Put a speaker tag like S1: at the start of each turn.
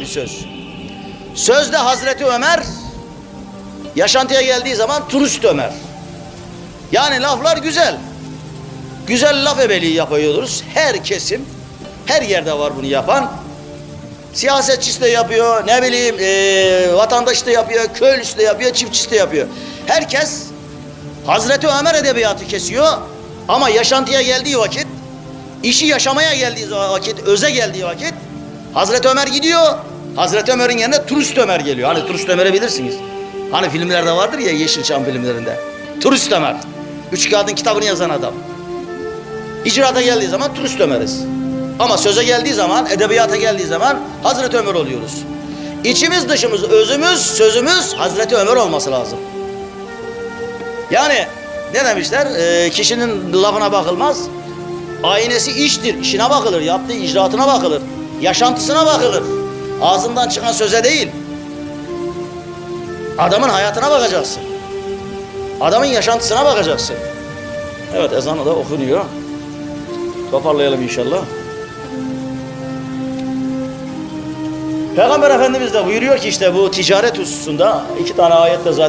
S1: bir söz. Sözde Hazreti Ömer yaşantıya geldiği zaman turist Ömer. Yani laflar güzel. Güzel laf ebeliği yapıyoruz. Her kesim, her yerde var bunu yapan. Siyasetçisi de yapıyor, ne bileyim eee vatandaş da yapıyor, köylüsü de yapıyor, çiftçisi de yapıyor. Herkes Hazreti Ömer edebiyatı kesiyor ama yaşantıya geldiği vakit, işi yaşamaya geldiği vakit, öze geldiği vakit Hazreti Ömer gidiyor. Hazreti Ömer'in yerine Turist Ömer geliyor. Hani Turist Ömer'i bilirsiniz. Hani filmlerde vardır ya Yeşilçam filmlerinde. Turist Ömer. Üç kağıdın kitabını yazan adam. İcraata geldiği zaman Turist Ömer'iz. Ama söze geldiği zaman, edebiyata geldiği zaman Hazreti Ömer oluyoruz. İçimiz dışımız, özümüz, sözümüz Hazreti Ömer olması lazım. Yani ne demişler? Ee, kişinin lafına bakılmaz. Aynesi iştir, işine bakılır, yaptığı icraatına bakılır, yaşantısına bakılır. Ağzından çıkan söze değil. Adamın hayatına bakacaksın. Adamın yaşantısına bakacaksın. Evet ezanı da okunuyor. Toparlayalım inşallah. Peygamber Efendimiz de buyuruyor ki işte bu ticaret hususunda iki tane ayette zaten